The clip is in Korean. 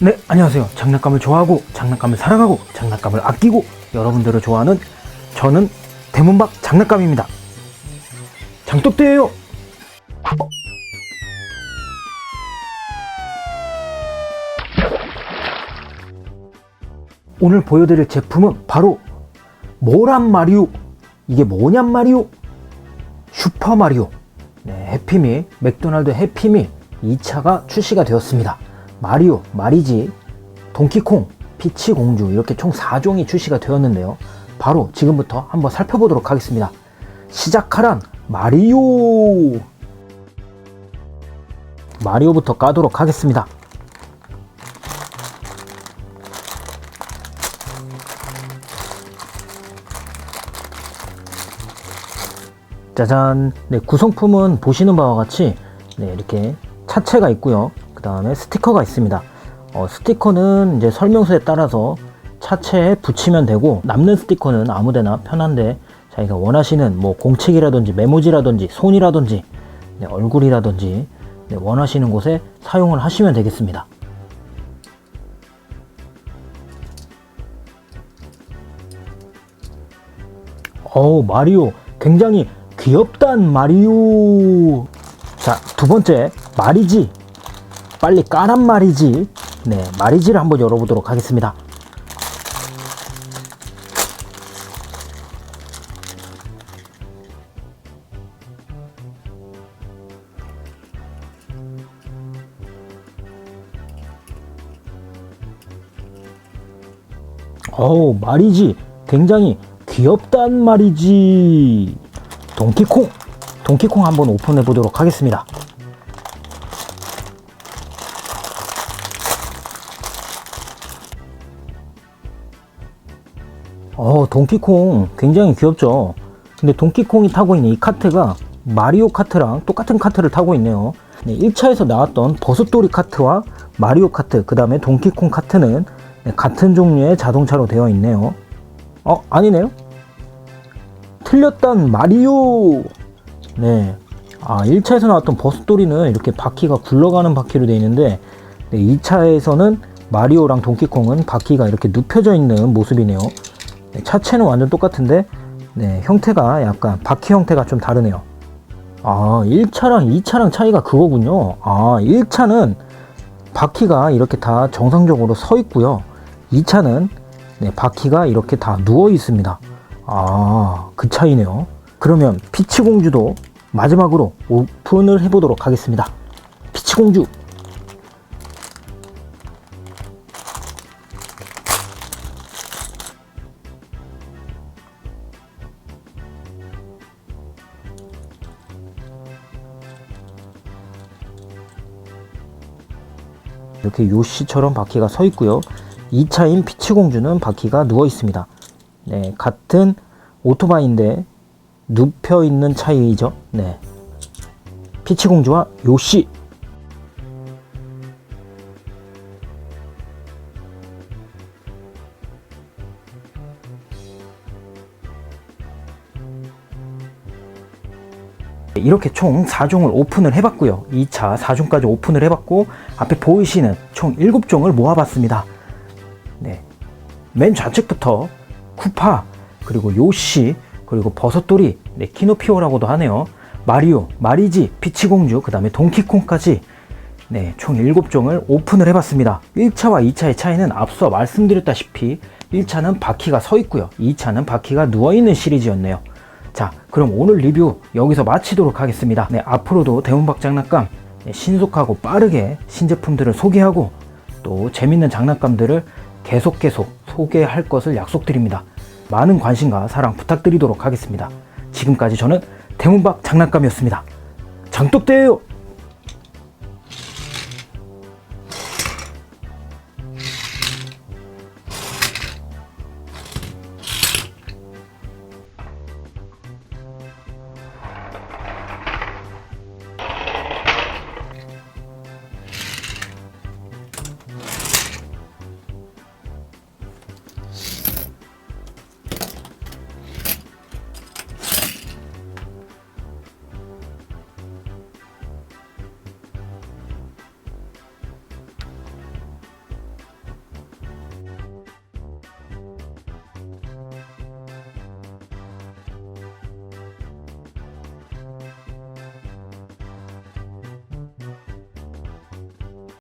네, 안녕하세요. 장난감을 좋아하고 장난감을 사랑하고 장난감을 아끼고 여러분들을 좋아하는 저는 대문박 장난감입니다. 장독대예요. 오늘 보여드릴 제품은 바로 모란 마리오. 이게 뭐냔 마리오? 슈퍼 마리오. 네, 해피밀, 맥도날드 해피밀 2차가 출시가 되었습니다. 마리오, 마리지, 동키콩, 피치 공주 이렇게 총 4종이 출시가 되었는데요. 바로 지금부터 한번 살펴보도록 하겠습니다. 시작하란 마리오! 마리오부터 까도록 하겠습니다. 짜잔. 네, 구성품은 보시는 바와 같이 네, 이렇게 차체가 있고요. 그 다음에 스티커가 있습니다. 어, 스티커는 이제 설명서에 따라서 차체에 붙이면 되고 남는 스티커는 아무데나 편한데 자기가 원하시는 뭐 공책이라든지 메모지라든지 손이라든지 네, 얼굴이라든지 네, 원하시는 곳에 사용을 하시면 되겠습니다. 어우 마리오 굉장히 귀엽단 마리오. 자두 번째 마리지. 빨리 까란 말이지. 네 마리지를 한번 열어보도록 하겠습니다. 어우 말이지. 굉장히 귀엽단 말이지 동키콩? 동키콩 한번 오픈해 보도록 하겠습니다. 어 동키콩 굉장히 귀엽죠? 근데 동키콩이 타고 있는 이 카트가 마리오 카트랑 똑같은 카트를 타고 있네요. 네, 1차에서 나왔던 버섯돌이 카트와 마리오 카트 그 다음에 동키콩 카트는 네, 같은 종류의 자동차로 되어 있네요. 어 아니네요 틀렸단 마리오 네. 아 1차에서 나왔던 버섯돌이는 이렇게 바퀴가 굴러가는 바퀴로 되어 있는데 네, 2차에서는 마리오랑 동키콩은 바퀴가 이렇게 눕혀져 있는 모습이네요 네, 차체는 완전 똑같은데 네, 형태가 약간 바퀴 형태가 좀 다르네요. 아, 1차랑 2차랑 차이가 그거군요. 아, 1차는 바퀴가 이렇게 다 정상적으로 서 있고요. 2차는 네, 바퀴가 이렇게 다 누워 있습니다. 아, 그 차이네요. 그러면 피치공주도 마지막으로 오픈을 해보도록 하겠습니다. 피치공주. 이렇게 요시처럼 바퀴가 서 있고요. 2차인 피치공주는 바퀴가 누워 있습니다. 네, 같은 오토바이인데 눕혀 있는 차이죠. 네. 피치공주와 요시. 이렇게 총 4종을 오픈을 해봤고요. 2차 4종까지 오픈을 해봤고 앞에 보이시는 총 7종을 모아봤습니다. 네. 맨 좌측부터 쿠파 그리고 요시 그리고 버섯돌이 네, 키노피오라고도 하네요. 마리오, 마리지, 피치공주 그 다음에 동키콩까지 네, 총 7종을 오픈을 해봤습니다. 1차와 2차의 차이는 앞서 말씀드렸다시피 1차는 바퀴가 서 있고요. 2차는 바퀴가 누워있는 시리즈였네요. 자, 그럼 오늘 리뷰 여기서 마치도록 하겠습니다. 네, 앞으로도 대문박 장난감 네, 신속하고 빠르게 신제품들을 소개하고 또 재밌는 장난감들을 계속 계속 소개할 것을 약속드립니다. 많은 관심과 사랑 부탁드리도록 하겠습니다. 지금까지 저는 대문박 장난감이었습니다. 장독대예요.